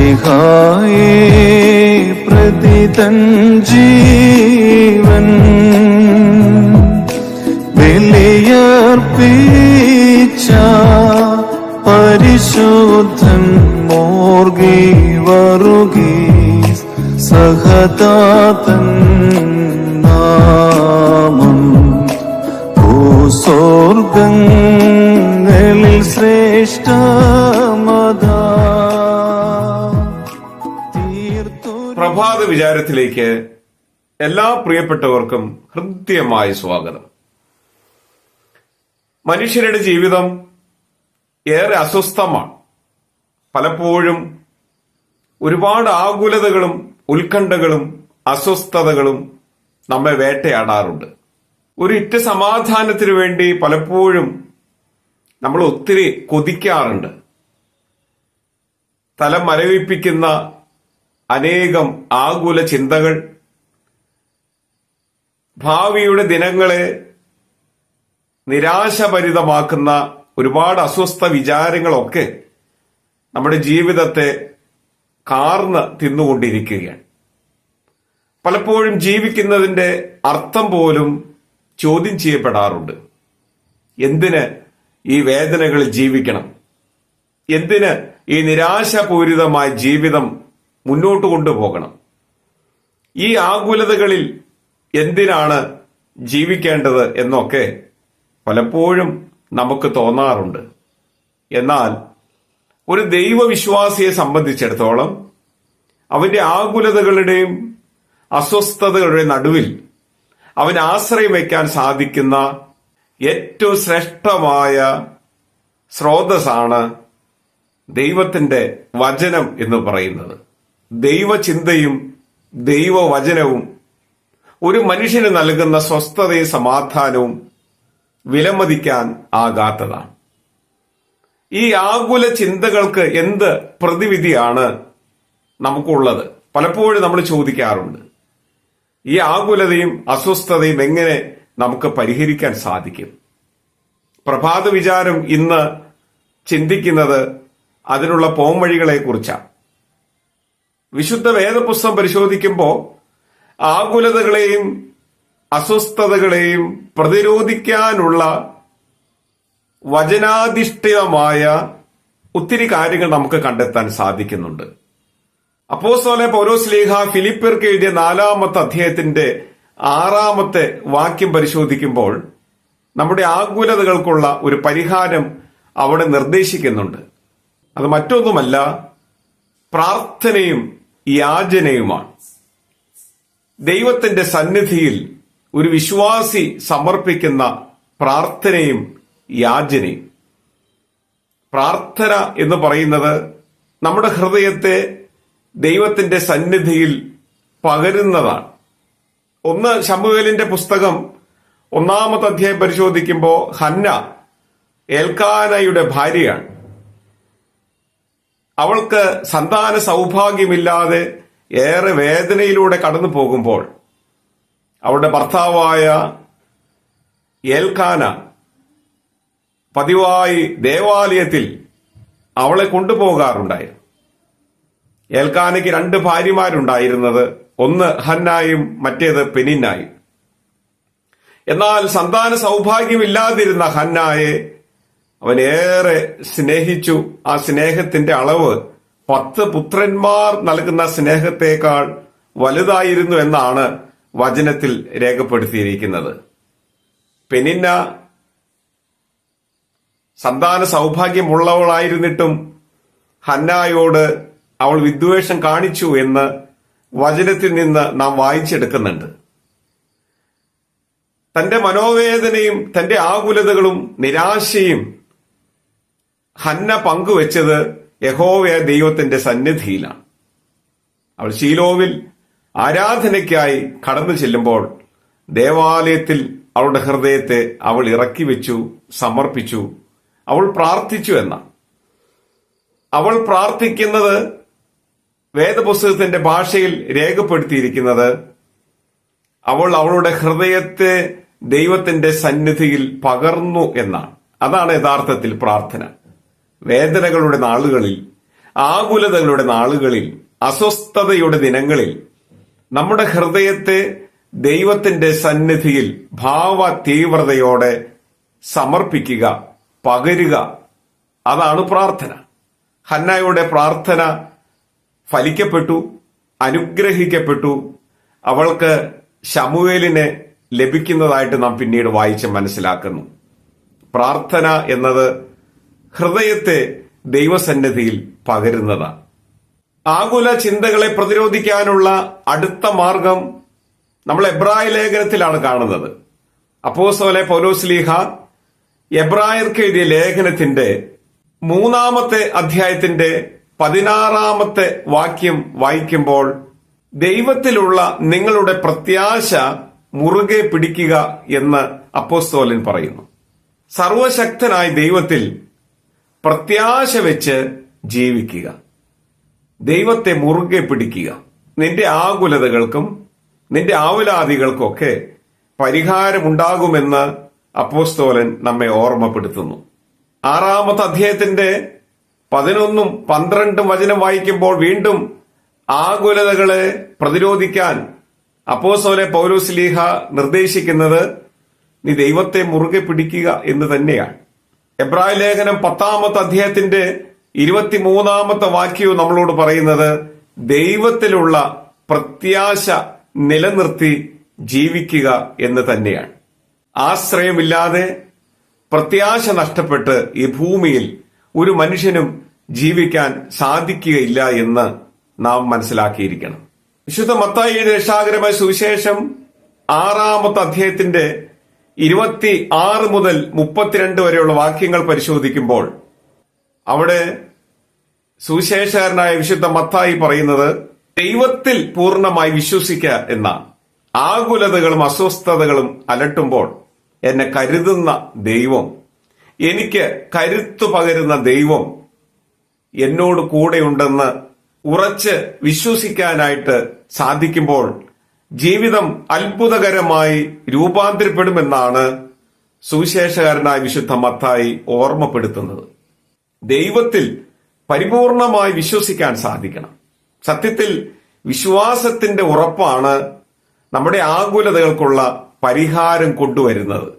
സ്ലിഹായേ പ്രതിതൻ ജീവൻ. ബലിയർപ്പിച്ച പരിശുദ്ധൻ മോർഗി വറുകി സഹതാതൻ നാമം. ഭൂസ്വർഗങ്ങളിൽ ശ്രേഷ്ഠമതാ പ്രഭാത വിചാരത്തിലേക്ക് എല്ലാ പ്രിയപ്പെട്ടവർക്കും ഹൃദ്യമായ സ്വാഗതം. മനുഷ്യരുടെ ജീവിതം ഏറെ അസ്വസ്ഥമാണ്. പലപ്പോഴും ഒരുപാട് ആകുലതകളും ഉത്കണ്ഠകളും അസ്വസ്ഥതകളും നമ്മെ വേട്ടയാടാറുണ്ട്. ഒരു ഇറ്റ സമാധാനത്തിനു വേണ്ടി പലപ്പോഴും നമ്മൾ ഒത്തിരി കൊതിക്കാറുണ്ട്. തല മരവിപ്പിക്കുന്ന അനേകം ആകുല ചിന്തകൾ. ഭാവിയുടെ ദിനങ്ങളെ നിരാശഭരിതമാക്കുന്ന ഒരുപാട് അസ്വസ്ഥ വിചാരങ്ങളൊക്കെ നമ്മുടെ ജീവിതത്തെ കാർന്ന് തിന്നുകൊണ്ടിരിക്കുകയാണ്. പലപ്പോഴും ജീവിക്കുന്നതിന്റെ അർത്ഥം പോലും ചോദ്യം ചെയ്യപ്പെടാറുണ്ട്. എന്തിന് ഈ വേദനകളിൽ ജീവിക്കണം? എന്തിന് ഈ നിരാശപൂരിതമായ ജീവിതം മുന്നോട്ട് കൊണ്ടുപോകണം. ഈ ആകുലതകളിൽ എന്തിനാണ് ജീവിക്കേണ്ടത് എന്നൊക്കെ പലപ്പോഴും നമുക്ക് തോന്നാറുണ്ട്. എന്നാൽ ഒരു ദൈവവിശ്വാസിയെ സംബന്ധിച്ചിടത്തോളം അവന്റെ ആകുലതകളുടെയും അസ്വസ്ഥതകളുടെയും നടുവിൽ അവൻ ആശ്രയം വയ്ക്കാൻ സാധിക്കുന്ന ഏറ്റവും ശ്രേഷ്ഠമായ സ്രോതസ്സാണ് ദൈവത്തിന്റെ വചനം എന്ന് പറയുന്നത്. ദൈവചിന്തയും ദൈവവചനവും ഒരു മനുഷ്യന് നൽകുന്ന സ്വസ്ഥതയും സമാധാനവും വിലമതിക്കാൻ ആകാത്തതാണ്. ഈ ആകുല ചിന്തകൾക്ക് എന്ത് പ്രതിവിധിയാണ് നമുക്കുള്ളത്? പലപ്പോഴും നമ്മൾ ചോദിക്കാറുണ്ട്. ഈ ആകുലതയും അസ്വസ്ഥതയും എങ്ങനെ നമുക്ക് പരിഹരിക്കാൻ സാധിക്കും? പ്രഭാത വിചാരം ഇന്ന് ചിന്തിക്കുന്നത് അതിനുള്ള പോംവഴികളെ കുറിച്ചാണ് വിശുദ്ധ വേദപുസ്തകം പരിശോധിക്കുമ്പോൾ ആകുലതകളെയും അസ്വസ്ഥതകളെയും പ്രതിരോധിക്കാനുള്ള വചനാധിഷ്ഠിതമായ ഒത്തിരി കാര്യങ്ങൾ നമുക്ക് കണ്ടെത്താൻ സാധിക്കുന്നുണ്ട്. അപ്പോസ്തോലെ ലേഖ ഫിലിപ്പിയർക്ക് എഴുതിയ നാലാമത്തെ അധ്യായത്തിന്റെ ആറാമത്തെ വാക്യം പരിശോധിക്കുമ്പോൾ നമ്മുടെ ആകുലതകൾക്കുള്ള ഒരു പരിഹാരം അവിടെ നിർദ്ദേശിക്കുന്നുണ്ട്. അത് മറ്റൊന്നുമല്ല പ്രാർത്ഥനയും യാചനയുമാണ്. ദൈവത്തിന്റെ സന്നിധിയിൽ ഒരു വിശ്വാസി സമർപ്പിക്കുന്ന പ്രാർത്ഥനയും യാചനയും. പ്രാർത്ഥന എന്ന് പറയുന്നത് നമ്മുടെ ഹൃദയത്തെ ദൈവത്തിന്റെ സന്നിധിയിൽ പകരുന്നതാണ്. ഒന്ന് ശമുവേലിന്റെ പുസ്തകം ഒന്നാമത്തെ അധ്യായം പരിശോധിക്കുമ്പോൾ ഹന്ന ഏൽക്കാനയുടെ ഭാര്യയാണ്. അവൾക്ക് സന്താന സൗഭാഗ്യമില്ലാതെ ഏറെ വേദനയിലൂടെ കടന്നു പോകുമ്പോൾ അവളുടെ ഭർത്താവായ ഏൽഖാന പതിവായി ദേവാലയത്തിൽ അവളെ കൊണ്ടുപോകാറുണ്ടായിരുന്നു. ഏൽക്കാനയ്ക്ക് രണ്ട് ഭാര്യമാരുണ്ടായിരുന്നത് ഒന്ന് ഹന്നായും മറ്റേത് പെനിന്നായും. എന്നാൽ സന്താന സൗഭാഗ്യമില്ലാതിരുന്ന ഹന്നായെ അവൻ ഏറെ സ്നേഹിച്ചു. ആ സ്നേഹത്തിന്റെ അളവ് പത്ത് പുത്രന്മാർ നൽകുന്ന സ്നേഹത്തേക്കാൾ വലുതായിരുന്നു എന്നാണ് വചനത്തിൽ രേഖപ്പെടുത്തിയിരിക്കുന്നത്. പെനിന്ന സന്താന സൗഭാഗ്യമുള്ളവളായിരുന്നിട്ടും ഹന്നായോട് അവൾ വിദ്വേഷം കാണിച്ചു എന്ന് വചനത്തിൽ നിന്ന് നാം വായിച്ചെടുക്കുന്നുണ്ട്. തന്റെ മനോവേദനയും തന്റെ ആകുലതകളും നിരാശയും ഹന്ന പങ്കുവെച്ചത് യഹോവയ ദൈവത്തിന്റെ സന്നിധിയിലാണ്. അവൾ ശീലോവിൽ ആരാധനയ്ക്കായി കടന്നു ചെല്ലുമ്പോൾ ദേവാലയത്തിൽ അവളുടെ ഹൃദയത്തെ അവൾ ഇറക്കി വെച്ചു സമർപ്പിച്ചു. അവൾ പ്രാർത്ഥിച്ചു എന്ന അവൾ പ്രാർത്ഥിക്കുന്നത് വേദപുസ്തകത്തിന്റെ ഭാഷയിൽ രേഖപ്പെടുത്തിയിരിക്കുന്നത് അവൾ അവളുടെ ഹൃദയത്തെ ദൈവത്തിന്റെ സന്നിധിയിൽ പകർന്നു എന്നാണ്. അതാണ് യഥാർത്ഥത്തിൽ പ്രാർത്ഥന. വേദനകളുടെ നാളുകളിൽ ആകുലതകളുടെ നാളുകളിൽ അസ്വസ്ഥതയുടെ ദിനങ്ങളിൽ നമ്മുടെ ഹൃദയത്തെ ദൈവത്തിന്റെ സന്നിധിയിൽ ഭാവ തീവ്രതയോടെ സമർപ്പിക്കുക പകരുക അതാണ് പ്രാർത്ഥന. ഹന്നായുടെ പ്രാർത്ഥന ഫലിക്കപ്പെട്ടു അനുഗ്രഹിക്കപ്പെട്ടു. അവൾക്ക് ശമുവേലിനെ ലഭിക്കുന്നതായിട്ട് നാം പിന്നീട് വായിച്ച് മനസ്സിലാക്കുന്നു. പ്രാർത്ഥന എന്നത് ഹൃദയത്തെ ദൈവസന്നിധിയിൽ പകരുന്നതാണ് ആകുല ചിന്തകളെ പ്രതിരോധിക്കാനുള്ള അടുത്ത മാർഗം നമ്മൾ എബ്രായ ലേഖനത്തിലാണ് കാണുന്നത്. അപ്പോസോലെ പൗലോസ്ലീഹ എബ്രായർക്ക് എഴുതിയ ലേഖനത്തിന്റെ മൂന്നാമത്തെ അധ്യായത്തിന്റെ പതിനാറാമത്തെ വാക്യം വായിക്കുമ്പോൾ ദൈവത്തിലുള്ള നിങ്ങളുടെ പ്രത്യാശ മുറുകെ പിടിക്കുക എന്ന് അപ്പോസ്തോലൻ പറയുന്നു. സർവശക്തനായ ദൈവത്തിൽ പ്രത്യാശ വെച്ച് ജീവിക്കുക. ദൈവത്തെ മുറുകെ പിടിക്കുക. നിന്റെ ആകുലതകൾക്കും നിന്റെ ആവുലാദികൾക്കൊക്കെ പരിഹാരമുണ്ടാകുമെന്ന് അപ്പോസ്തോലൻ നമ്മെ ഓർമ്മപ്പെടുത്തുന്നു. ആറാമത്തെ അധ്യായത്തിന്റെ പതിനൊന്നും പന്ത്രണ്ടും വചനം വായിക്കുമ്പോൾ വീണ്ടും ആകുലതകളെ പ്രതിരോധിക്കാൻ അപ്പോസോലെ പൗലോസ്ലീഹ നിർദ്ദേശിക്കുന്നത് നീ ദൈവത്തെ മുറുകെ പിടിക്കുക എന്ന് തന്നെയാണ്. എബ്രായ ലേഖനം പത്താമത്തെ അധ്യായത്തിന്റെ ഇരുപത്തിമൂന്നാമത്തെ വാക്യവും നമ്മളോട് പറയുന്നത് ദൈവത്തിലുള്ള പ്രത്യാശ നിലനിർത്തി ജീവിക്കുക എന്ന് തന്നെയാണ്. ആശ്രയമില്ലാതെ പ്രത്യാശ നഷ്ടപ്പെട്ട് ഈ ഭൂമിയിൽ ഒരു മനുഷ്യനും ജീവിക്കാൻ സാധിക്കുകയില്ല എന്ന് നാം മനസ്സിലാക്കിയിരിക്കണം. വിശുദ്ധ മത്തായിയുടെ രക്ഷാകരമായ സുവിശേഷം ആറാമത്തെ അധ്യായത്തിന്റെ ഇരുപത്തി ആറ് മുതൽ മുപ്പത്തിരണ്ട് വരെയുള്ള വാക്യങ്ങൾ പരിശോധിക്കുമ്പോൾ അവിടെ സുവിശേഷകരനായ വിശുദ്ധ മത്തായി പറയുന്നത് ദൈവത്തിൽ പൂർണമായി വിശ്വസിക്കുക എന്നാണ്. ആകുലതകളും അസ്വസ്ഥതകളും അലട്ടുമ്പോൾ എന്നെ കരുതുന്ന ദൈവം എനിക്ക് കരുത്തു പകരുന്ന ദൈവം എന്നോട് കൂടെയുണ്ടെന്ന് ഉറച്ച് വിശ്വസിക്കാനായിട്ട് സാധിക്കുമ്പോൾ ജീവിതം അത്ഭുതകരമായി രൂപാന്തരപ്പെടുമെന്നാണ് സുവിശേഷകാരനായ വിശുദ്ധ മത്തായി ഓർമ്മപ്പെടുത്തുന്നത്. ദൈവത്തിൽ പരിപൂർണമായി വിശ്വസിക്കാൻ സാധിക്കണം. സത്യത്തിൽ വിശ്വാസത്തിന്റെ ഉറപ്പാണ് നമ്മുടെ ആകുലതകൾക്കുള്ള പരിഹാരം കൊണ്ടുവരുന്നത്.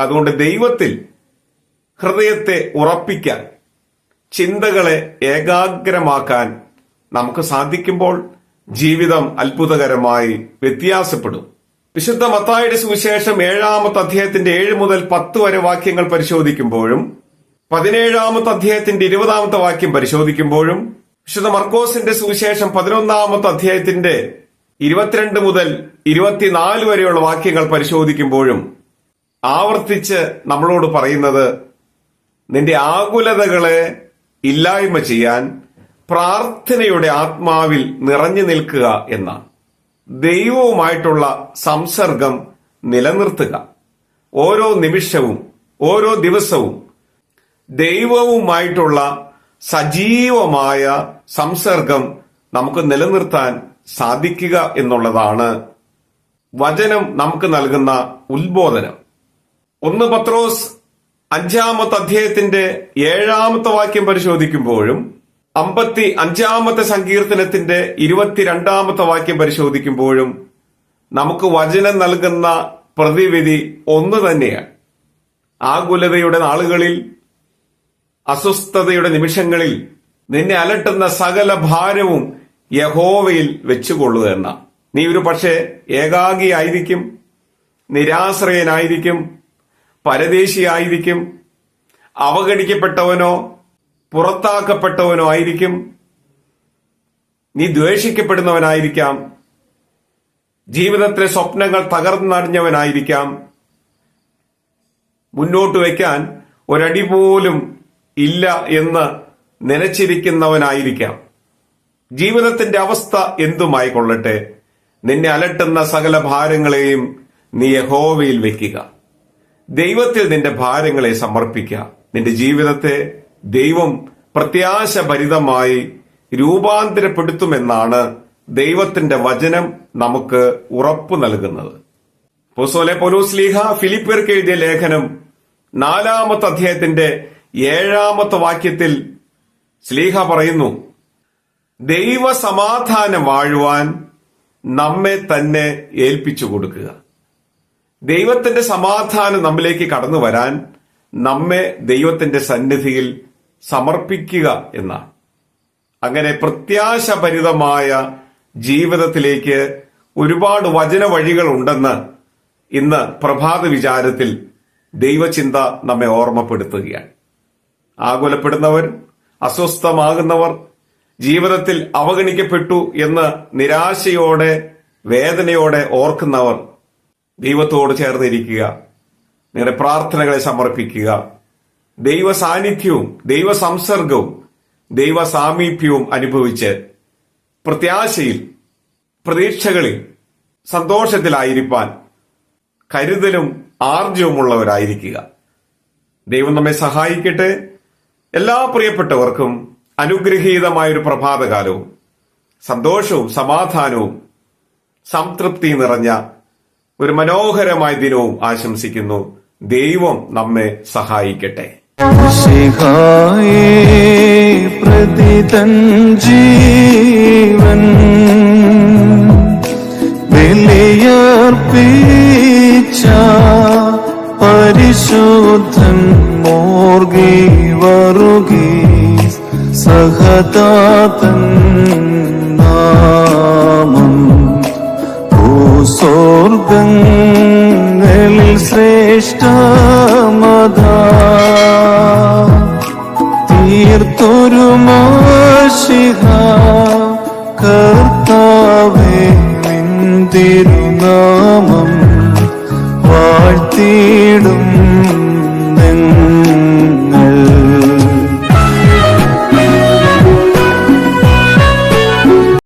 അതുകൊണ്ട് ദൈവത്തിൽ ഹൃദയത്തെ ഉറപ്പിക്കാൻ ചിന്തകളെ ഏകാഗ്രമാക്കാൻ നമുക്ക് സാധിക്കുമ്പോൾ ജീവിതം അത്ഭുതകരമായി വ്യത്യാസപ്പെടും. വിശുദ്ധ മത്തായുടെ സുവിശേഷം ഏഴാമത്തെ അധ്യായത്തിന്റെ ഏഴ് മുതൽ പത്ത് വരെ വാക്യങ്ങൾ പരിശോധിക്കുമ്പോഴും പതിനേഴാമത്തെ അധ്യായത്തിന്റെ ഇരുപതാമത്തെ വാക്യം പരിശോധിക്കുമ്പോഴും വിശുദ്ധ മർക്കോസിന്റെ സുവിശേഷം പതിനൊന്നാമത്തെ അധ്യായത്തിന്റെ ഇരുപത്തിരണ്ട് മുതൽ ഇരുപത്തിനാല് വരെയുള്ള വാക്യങ്ങൾ പരിശോധിക്കുമ്പോഴും ആവർത്തിച്ച് നമ്മളോട് പറയുന്നത് നിന്റെ ആകുലതകളെ ഇല്ലായ്മ ചെയ്യാൻ പ്രാർത്ഥനയുടെ ആത്മാവിൽ നിറഞ്ഞു നിൽക്കുക എന്നാണ്. ദൈവവുമായിട്ടുള്ള സംസർഗം നിലനിർത്തുക. ഓരോ നിമിഷവും ഓരോ ദിവസവും ദൈവവുമായിട്ടുള്ള സജീവമായ സംസർഗം നമുക്ക് നിലനിർത്താൻ സാധിക്കുക എന്നുള്ളതാണ് വചനം നമുക്ക് നൽകുന്ന ഉത്ബോധനം. ഒന്ന് പത്രോസ് അഞ്ചാമത്തെ അധ്യായത്തിന്റെ ഏഴാമത്തെ വാക്യം പരിശോധിക്കുമ്പോഴും അമ്പത്തി അഞ്ചാമത്തെ സങ്കീർത്തനത്തിന്റെ ഇരുപത്തിരണ്ടാമത്തെ വാക്യം പരിശോധിക്കുമ്പോഴും നമുക്ക് വചനം നൽകുന്ന പ്രതിവിധി ഒന്ന് തന്നെയാണ്. ആകുലതയുടെ നാളുകളിൽ അസ്വസ്ഥതയുടെ നിമിഷങ്ങളിൽ നിന്നെ അലട്ടുന്ന സകല ഭാരവും യഹോവയിൽ വെച്ചുകൊള്ളുക എന്ന നീ ഒരു പക്ഷേ ഏകാഗിയായിരിക്കും നിരാശ്രയനായിരിക്കും പരദേശിയായിരിക്കും അവഗണിക്കപ്പെട്ടവനോ പുറത്താക്കപ്പെട്ടവനോ ആയിരിക്കും നീ ദ്വേഷിക്കപ്പെടുന്നവനായിരിക്കാം. ജീവിതത്തിലെ സ്വപ്നങ്ങൾ തകർന്നടിഞ്ഞവനായിരിക്കാം. മുന്നോട്ട് വയ്ക്കാൻ ഒരടി പോലും ഇല്ല എന്ന് നനച്ചിരിക്കുന്നവനായിരിക്കാം. ജീവിതത്തിന്റെ അവസ്ഥ എന്തുമായി കൊള്ളട്ടെ നിന്നെ അലട്ടുന്ന സകല ഭാരങ്ങളെയും നീ യഹോവയിൽ വെക്കുക. ദൈവത്തിൽ നിന്റെ ഭാരങ്ങളെ സമർപ്പിക്കുക. നിന്റെ ജീവിതത്തെ ദൈവം പ്രത്യാശഭരിതമായി രൂപാന്തരപ്പെടുത്തുമെന്നാണ് ദൈവത്തിന്റെ വചനം നമുക്ക് ഉറപ്പു നൽകുന്നത്. പൊസോലെ പൊലൂസ്ലീഹ ഫിലിപ്പിയർക്ക് എഴുതിയ ലേഖനം നാലാമത്തെ അധ്യായത്തിന്റെ ഏഴാമത്തെ വാക്യത്തിൽ സ്ലീഹ പറയുന്നു ദൈവ സമാധാനം വാഴുവാൻ നമ്മെ തന്നെ ഏൽപ്പിച്ചു കൊടുക്കുക. ദൈവത്തിന്റെ സമാധാനം നമ്മിലേക്ക് കടന്നു വരാൻ നമ്മെ ദൈവത്തിന്റെ സന്നിധിയിൽ സമർപ്പിക്കുക എന്നാണ് അങ്ങനെ പ്രത്യാശഭരിതമായ ജീവിതത്തിലേക്ക് ഒരുപാട് വചന വഴികൾ ഉണ്ടെന്ന് ഇന്ന് പ്രഭാത വിചാരത്തിൽ ദൈവചിന്ത നമ്മെ ഓർമ്മപ്പെടുത്തുകയാണ്. ആകുലപ്പെടുന്നവർ അസ്വസ്ഥമാകുന്നവർ ജീവിതത്തിൽ അവഗണിക്കപ്പെട്ടു എന്ന് നിരാശയോടെ വേദനയോടെ ഓർക്കുന്നവർ ദൈവത്തോട് ചേർന്നിരിക്കുക. നിങ്ങളുടെ പ്രാർത്ഥനകളെ സമർപ്പിക്കുക. ദൈവ സാന്നിധ്യവും ദൈവ സംസർഗവും ദൈവ സാമീപ്യവും അനുഭവിച്ച് പ്രത്യാശയിൽ പ്രതീക്ഷകളിൽ സന്തോഷത്തിലായിരിക്കാൻ കരുതലും ആർജവുമുള്ളവരായിരിക്കുക. ദൈവം നമ്മെ സഹായിക്കട്ടെ. എല്ലാ പ്രിയപ്പെട്ടവർക്കും അനുഗ്രഹീതമായൊരു പ്രഭാതകാലവും സന്തോഷവും സമാധാനവും സംതൃപ്തി നിറഞ്ഞ ഒരു മനോഹരമായ ദിനവും ആശംസിക്കുന്നു. ദൈവം നമ്മെ സഹായിക്കട്ടെ. പ്രതിതൻ ജീവൻ ബലിയർപ്പിച്ച പരിശുദ്ധൻ മോർഗി വറുകി സഹതാതൻ നാമം. ഭൂസ്വർഗങ്ങളിൽ ശ്രേഷ്ഠമതാ തീർത്തൊരു മാഷിഹ കർത്താവേ നിൻ